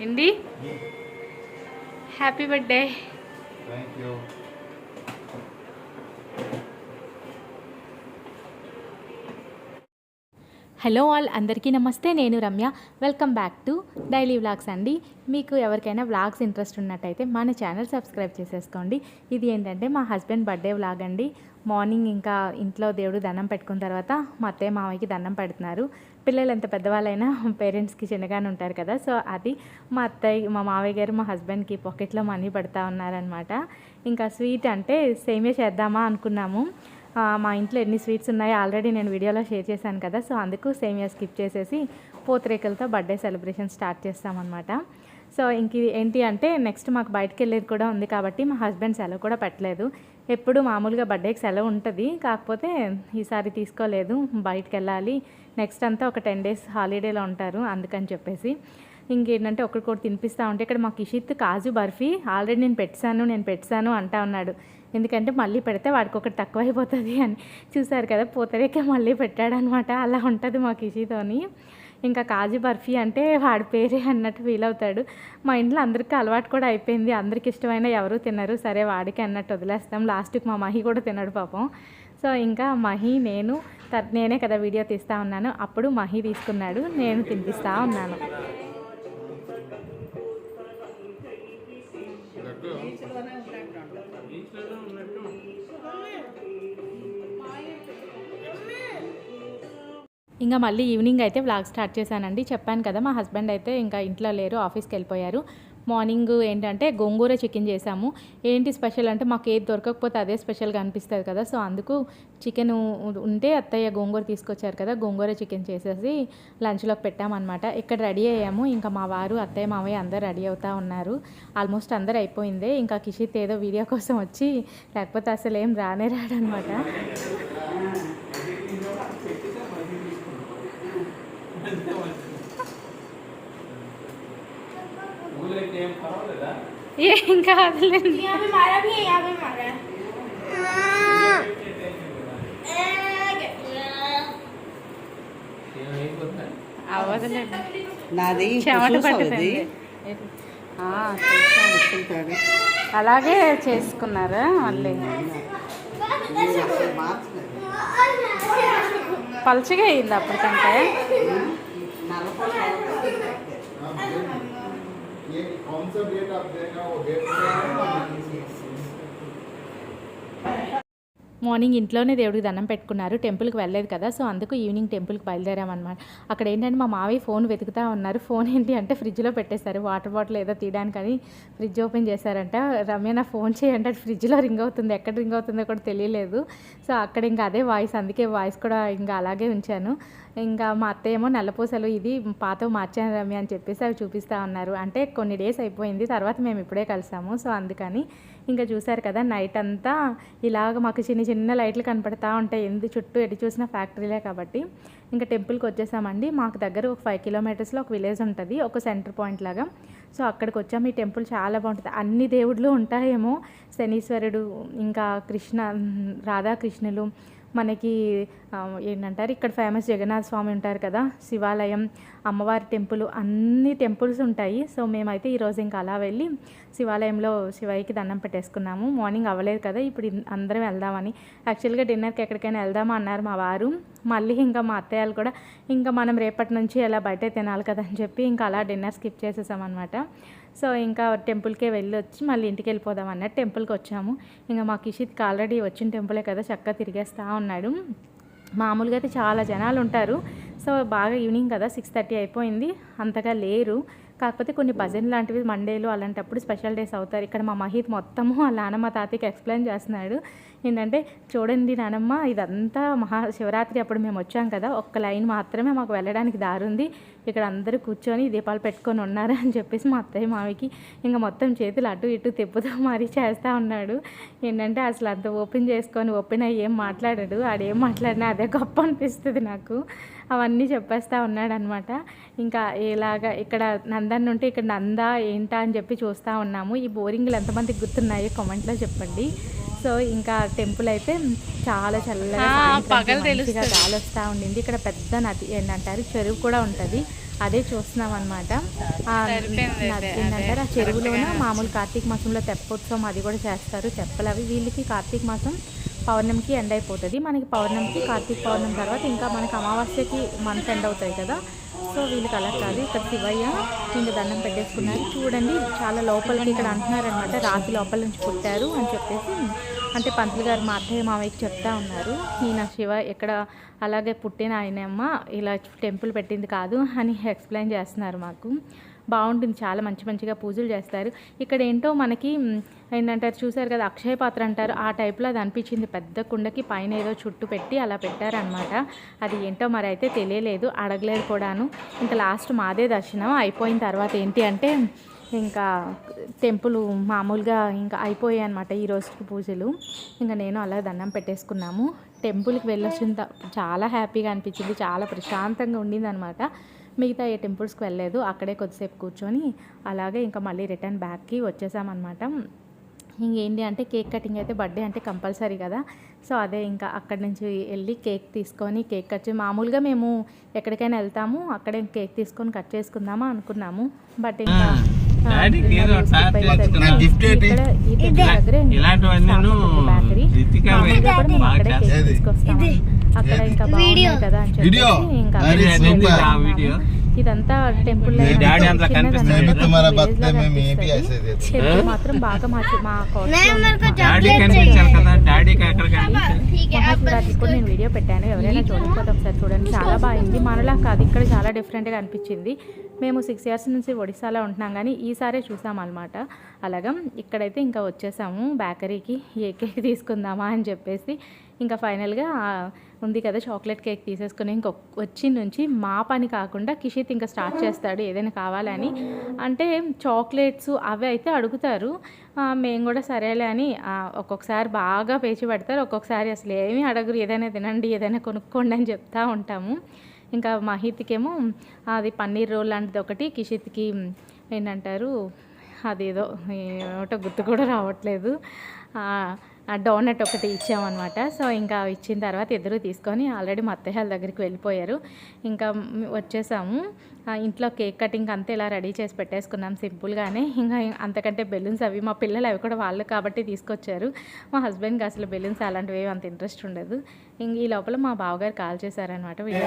ఏంటి happy birthday thank you hello all అందరికీ నమస్తే నేను Ramya. Welcome back to daily vlogs అండి. మీకు ఎవరికైనా వ్లాగ్స్ ఇంట్రెస్ట్ ఉన్నట్టయితే మన ఛానల్ సబ్స్క్రైబ్ చేసేసుకోండి. ఇది ఏంటంటే మా హస్బెండ్ బర్త్డే వ్లాగ్ అండి. మార్నింగ్ ఇంకా ఇంట్లో దేవుడు దండం పెట్టుకున్న తర్వాత మా అత్తయ్య మామయ్యకి దండం పెడుతున్నారు. పిల్లలు ఎంత పెద్దవాళ్ళైనా పేరెంట్స్కి చిన్నగానే ఉంటారు కదా. సో అది మా అత్తయ్య మా మావయ్య గారు మా హస్బెండ్కి పాకెట్లో మనీ పెడతా ఉన్నారనమాట ఇంకా స్వీట్ అంటే సేమే చేద్దామా అనుకున్నాము. మా ఇంట్లో ఎన్ని స్వీట్స్ ఉన్నాయో ఆల్రెడీ నేను వీడియోలో షేర్ చేశాను కదా సో అందుకు సేమియా స్కిప్ చేసేసి పూతరేకలతో బర్త్డే సెలబ్రేషన్ స్టార్ట్ చేస్తామన్నమాట. సో ఇంక ఏంటి అంటే నెక్స్ట్ మాకు బయటకు వెళ్ళేది కూడా ఉంది కాబట్టి మా హస్బెండ్ సెలవు కూడా పెట్టలేదు. ఎప్పుడు మామూలుగా బర్త్డేకి సెలవు ఉంటుంది కాకపోతే ఈసారి తీసుకోలేదు బయటకు వెళ్ళాలి. నెక్స్ట్ అంతా ఒక టెన్ డేస్ హాలిడేలో ఉంటారు అందుకని చెప్పేసి. ఇంకేంటంటే ఒకరికొకటి తినిపిస్తూ ఉంటే ఇక్కడ మాకు ఇషిత్ కాజు బర్ఫీ ఆల్రెడీ నేను పెట్టాను నేను పెట్టాను అంటా ఉన్నాడు. ఎందుకంటే మళ్ళీ పెడితే వాడికి ఒకటి తక్కువ అయిపోతుంది అని. చూసారు కదా పూతరేకే మళ్ళీ పెట్టాడనమాట. అలా ఉంటుంది మా కిషితోని. ఇంకా కాజు బర్ఫీ అంటే వాడి పేరే అన్నట్టు ఫీల్ అవుతాడు. మా ఇంట్లో అందరికీ అలవాటు కూడా అయిపోయింది. అందరికి ఇష్టమైన ఎవరు తినరు. సరే వాడికి అన్నట్టు వదిలేస్తాం. లాస్ట్కి మా మహి కూడా తినడు పాపం. సో ఇంకా మహి నేను త- నేనే కదా వీడియో తీస్తూ ఉన్నాను. అప్పుడు మహి తీసుకున్నాడు. నేను తినిపిస్తూ ఉన్నాను. ఇంకా మళ్ళీ ఈవినింగ్ అయితే వ్లాగ్ స్టార్ట్ చేశానండి. చెప్పాను కదా మా హస్బెండ్ అయితే ఇంకా ఇంట్లో లేరు ఆఫీస్కి వెళ్ళిపోయారు. మార్నింగ్ ఏంటంటే గోంగూర చికెన్ చేసాము. ఏంటి స్పెషల్ అంటే మాకు ఏది దొరకకపోతే అదే స్పెషల్గా అనిపిస్తుంది కదా. సో అందుకు చికెన్ ఉంటే అత్తయ్య గోంగూర తీసుకొచ్చారు కదా గోంగూర చికెన్ చేసేసి లంచ్లోకి పెట్టామన్నమాట. ఇక్కడ రెడీ అయ్యాము. ఇంకా మా వారు అత్తయ్య మావయ్య అందరు రెడీ అవుతా ఉన్నారు. ఆల్మోస్ట్ అందరు అయిపోయిందే. ఇంకా కిషిత్ ఏదో వీడియో కోసం వచ్చి లేకపోతే అసలు ఏం రానే రాడనమాట ఏమైపోతుందా అవ్వదులేండి నాది చెమట వస్తుంటాడు. అలాగే చేసుకున్నారా మళ్ళీ. పలుచగా అయింది అప్పటికంటే. ये कौन सा डेट आप देना वो डेट మార్నింగ్ ఇంట్లోనే దేవుడికి దండం పెట్టుకున్నారు టెంపుల్కి వెళ్ళలేదు కదా సో అందుకు ఈవినింగ్ టెంపుల్కి బయలుదేరామన్నమాట అక్కడ ఏంటంటే మా మావి ఫోన్ వెతుకుతా ఉన్నారు ఫోన్ ఏంటి అంటే ఫ్రిడ్జ్లో పెట్టేశారు వాటర్ బాటిల్ ఏదో తీయడానికని ఫ్రిడ్జ్ ఓపెన్ చేశారంట రమ్య నా ఫోన్ చేయంటే అది ఫ్రిడ్జ్లో రింగ్ అవుతుంది ఎక్కడ రింగ్ అవుతుందో కూడా తెలియలేదు సో అక్కడ ఇంకా అదే వాయిస్ అందుకే వాయిస్ కూడా ఇంకా అలాగే ఉంచాను ఇంకా మా అత్త ఏమో నల్లపూసలు ఇది పాత మార్చాను రమ్య అని చెప్పేసి అవి చూపిస్తూ ఉన్నారు. అంటే కొన్ని డేస్ అయిపోయింది తర్వాత మేము ఇప్పుడే కలిసాము. సో అందుకని ఇంకా చూసారు కదా నైట్ అంతా ఇలాగ మాకు చిన్న చిన్న లైట్లు కనపడతా ఉంటాయి. ఎందు చుట్టూ ఎటు చూసిన ఫ్యాక్టరీలే కాబట్టి ఇంకా టెంపుల్కి వచ్చేసామండి. మాకు దగ్గర ఒక ఫైవ్ కిలోమీటర్స్లో ఒక విలేజ్ ఉంటుంది ఒక సెంటర్ పాయింట్ లాగా. సో అక్కడికి వచ్చాము. ఈ టెంపుల్ చాలా బాగుంటుంది. అన్ని దేవుళ్ళు ఉంటాయేమో శనీశ్వరుడు ఇంకా కృష్ణ రాధాకృష్ణులు మనకి ఏంటంటారు? ఇక్కడ ఫేమస్ జగన్నాథ స్వామి ఉంటారు కదా శివాలయం అమ్మవారి టెంపుల్ అన్ని టెంపుల్స్ ఉంటాయి. సో మేమైతే ఈరోజు ఇంకా అలా వెళ్ళి శివాలయంలో శివయ్యకి దండం పెట్టేసుకున్నాము. మార్నింగ్ అవ్వలేదు కదా ఇప్పుడు అందరం వెళ్దామని. యాక్చువల్గా డిన్నర్కి ఎక్కడికైనా వెళ్దామా అన్నారు మా వారు. మళ్ళీ ఇంకా మా అత్తయ్యలు కూడా ఇంకా మనం రేపటి నుంచి అలా బయట తినాలి కదా అని చెప్పి ఇంకా అలా డిన్నర్ స్కిప్ చేసేసామన్నమాట. సో ఇంకా టెంపుల్కే వెళ్ళి వచ్చి మళ్ళీ ఇంటికి వెళ్ళిపోదాం అన్నట్టు టెంపుల్కి వచ్చాము. ఇంకా మా కిషిత్కి ఆల్రెడీ వచ్చిన టెంపులే కదా చక్కగా తిరిగేస్తూ ఉన్నాడు. మామూలుగా అయితే చాలా జనాలు ఉంటారు. సో బాగా ఈవినింగ్ కదా సిక్స్ థర్టీ అయిపోయింది. అంతగా లేరు. కాకపోతే కొన్ని భజన్ లాంటివి మండేలు అలాంటప్పుడు స్పెషల్ డేస్ అవుతారు. ఇక్కడ మా మహిత్ మొత్తము వాళ్ళ నానమ్మ తాతయ్యకి ఎక్స్ప్లెయిన్ చేస్తున్నాడు. ఏంటంటే చూడండి నానమ్మ ఇదంతా మహా శివరాత్రి అప్పుడు మేము వచ్చాం కదా ఒక్క లైన్ మాత్రమే మాకు వెళ్ళడానికి దారి ఉంది ఇక్కడ అందరూ కూర్చొని దీపాలు పెట్టుకొని ఉన్నారు? అని చెప్పేసి మా అత్తయ్య మావికి ఇంకా మొత్తం చేతులు అటు ఇటు తిప్పుతూ మరీ చేస్తూ ఉన్నాడు. ఏంటంటే అసలు అంత ఓపెన్ చేసుకొని ఓపెన్ అయ్యి ఏం మాట్లాడాడు? ఆడేం మాట్లాడినా అదే గొప్ప అనిపిస్తుంది నాకు. అవన్నీ చెప్పేస్తూ ఉన్నాడు అనమాట ఇంకా ఇలాగా ఇక్కడ నందన్ ఉంటే ఇక్కడ నందా ఏంటా అని చెప్పి చూస్తూ ఉన్నాము. ఈ బోరింగ్లు ఎంతమందికి గుర్తున్నాయో కామెంట్లో చెప్పండి. సో ఇంకా టెంపుల్ అయితే చాలా చల్లగా మంచిగా గాలి వస్తూ ఉండింది. ఇక్కడ పెద్ద నది ఏంటంటారు చెరువు కూడా ఉంటుంది. అదే చూస్తున్నాం అనమాట ఏంటంటారు ఆ చెరువులోన మామూలు కార్తీక మాసంలో తెప్పోత్సవం అది కూడా చేస్తారు. తెప్పలు అవి వీళ్ళకి కార్తీక మాసం పౌర్ణమికి ఎండ్ అయిపోతుంది. మనకి పౌర్ణమికి కార్తీక పౌర్ణమి తర్వాత ఇంకా మనకి అమావాస్యకి మంత్ ఎండ్ అవుతాయి కదా. సో వీళ్ళకి అలా కాదు. ఇక్కడ శివయ్య ఇంకా దండం పెట్టేసుకున్నారు. చూడండి చాలా లోపలికి ఇక్కడ అంటున్నారు అనమాట రాతి లోపల నుంచి పుట్టారు అని చెప్పేసి అంటే పంతులు గారు మా అత్తయ్య మావయ్యకి చెప్తా ఉన్నారు. ఈయన శివ ఎక్కడ అలాగే పుట్టిన ఆయనమ్మ ఇలా టెంపుల్ పెట్టింది కాదు అని ఎక్స్ప్లెయిన్ చేస్తున్నారు మాకు. బాగుంటుంది. చాలా మంచి మంచిగా పూజలు చేస్తారు. ఇక్కడ ఏంటో మనకి ఏంటంటారు చూసారు కదా అక్షయ పాత్ర అంటారు. ఆ టైప్లో అది అనిపించింది. పెద్ద కుండకి పైన ఏదో చుట్టు పెట్టి అలా పెట్టారనమాట అది ఏంటో మరి అయితే తెలియలేదు. అడగలేదు కూడాను. ఇంకా లాస్ట్ మాదే దర్శనం అయిపోయిన తర్వాత ఏంటి అంటే ఇంకా టెంపుల్ మామూలుగా ఇంకా అయిపోయాయి అనమాట ఈ రోజుకి పూజలు. ఇంకా నేను అలా దండం పెట్టేసుకున్నాము. టెంపుల్కి వెళ్ళొచ్చిన చాలా హ్యాపీగా అనిపించింది. చాలా ప్రశాంతంగా ఉండింది అనమాట మిగతా ఏ టెంపుల్స్కి వెళ్ళలేదు అక్కడే కొద్దిసేపు కూర్చొని అలాగే ఇంకా మళ్ళీ రిటర్న్ బ్యాక్కి వచ్చేసామన్నమాట. ఇంకేంటి అంటే కేక్ కటింగ్ అయితే బర్త్డే అంటే కంపల్సరీ కదా. సో అదే ఇంకా అక్కడి నుంచి వెళ్ళి కేక్ తీసుకొని కేక్ కట్ చే- మామూలుగా మేము ఎక్కడికైనా వెళ్తాము అక్కడే కేక్ తీసుకొని కట్ చేసుకుందామా అనుకున్నాము. బట్ ఇంకా దగ్గరే తీసుకొస్తాం అక్కడ ఇంకా బాగున్నాయి కదా అని చెప్పి ఇంకా వీడియో? ఇదంతా టెంపుల్ చెట్టు మాత్రం బాగా మా మహాశివరాత్రి కూడా నేను వీడియో పెట్టాను. ఎవరైనా చూడకపోతే ఒకసారి చూడండి. చాలా బాగుంది. మనలా కాదు. ఇక్కడ చాలా డిఫరెంట్గా అనిపించింది. మేము సిక్స్ ఇయర్స్ నుంచి ఒడిశాలో ఉంటున్నాం కానీ ఈసారే చూసాం అనమాట అలాగా ఇక్కడైతే ఇంకా వచ్చేసాము. బేకరీకి ఏ కేక్ తీసుకుందామా అని చెప్పేసి ఇంకా ఫైనల్గా ఉంది కదా చాక్లెట్ కేక్ తీసేసుకుని ఇంకొక వచ్చి నుంచి మా పని కాకుండా కిషిత్ ఇంకా స్టార్ట్ చేస్తాడు ఏదైనా కావాలని అంటే చాక్లెట్స్ అవి అయితే అడుగుతారు మేము కూడా సరేలే అని ఒక్కొక్కసారి బాగా పేచి పెడతారు ఒక్కొక్కసారి అసలు ఏమీ అడగరు ఏదైనా తినండి ఏదైనా కొనుక్కోండి అని చెప్తా ఉంటాము ఇంకా మహిత్కేమో అది పన్నీర్ రోల్ లాంటిది ఒకటి కిషిత్కి ఏంటంటారు అదేదో ఏమిటో గుర్తు కూడా రావట్లేదు డోనట్ ఒకటి ఇచ్చామన్నమాట. సో ఇంకా ఇచ్చిన తర్వాత ఇద్దరు తీసుకొని ఆల్రెడీ మా అత్తయ్య వాళ్ళ దగ్గరికి వెళ్ళిపోయారు. ఇంకా వచ్చేసాము. ఇంట్లో కేక్ కటింగ్ అంతా ఇలా రెడీ చేసి పెట్టేసుకున్నాం సింపుల్గానే. ఇంకా అంతకంటే బెలూన్స్ అవి మా పిల్లలు అవి కూడా వాళ్ళు కాబట్టి తీసుకొచ్చారు. మా హస్బెండ్కి అసలు బెలూన్స్ అలాంటివి ఏవి అంత ఇంట్రెస్ట్ ఉండదు. ఇంక ఈ లోపల మా బావగారు కాల్ చేశారనమాట వీడియో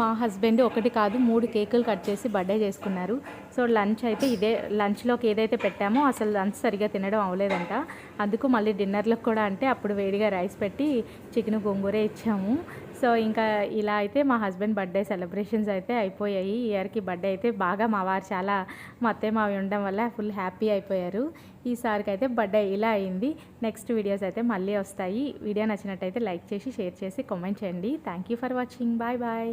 మా హస్బెండ్ ఒకటి కాదు మూడు కేకులు కట్ చేసి బర్త్డే చేసుకున్నారు. సో లంచ్ అయితే ఇదే లంచ్లోకి ఏదైతే పెట్టామో అసలు లంచ్ సరిగా తినడం అవ్వలేదంట. అందుకు మళ్ళీ డిన్నర్లకు కూడా అంటే అప్పుడు వేడిగా రైస్ పెట్టి చికెన్ గోంగూర ఇచ్చాము. సో ఇంకా ఇలా అయితే మా హస్బెండ్ బర్త్డే సెలబ్రేషన్స్ అయితే అయిపోయాయి. ఈ ఇయర్కి బర్త్డే అయితే బాగా మా వారు చాలా మా అత్తయ్య మావి ఉండడం వల్ల ఫుల్ హ్యాపీ అయిపోయారు. ఈసారికి అయితే బర్త్డే ఇలా అయింది. నెక్స్ట్ వీడియోస్ అయితే మళ్ళీ వస్తాయి. వీడియో నచ్చినట్టయితే లైక్ చేసి షేర్ చేసి కామెంట్ చేయండి. Thank you for watching. Bye bye.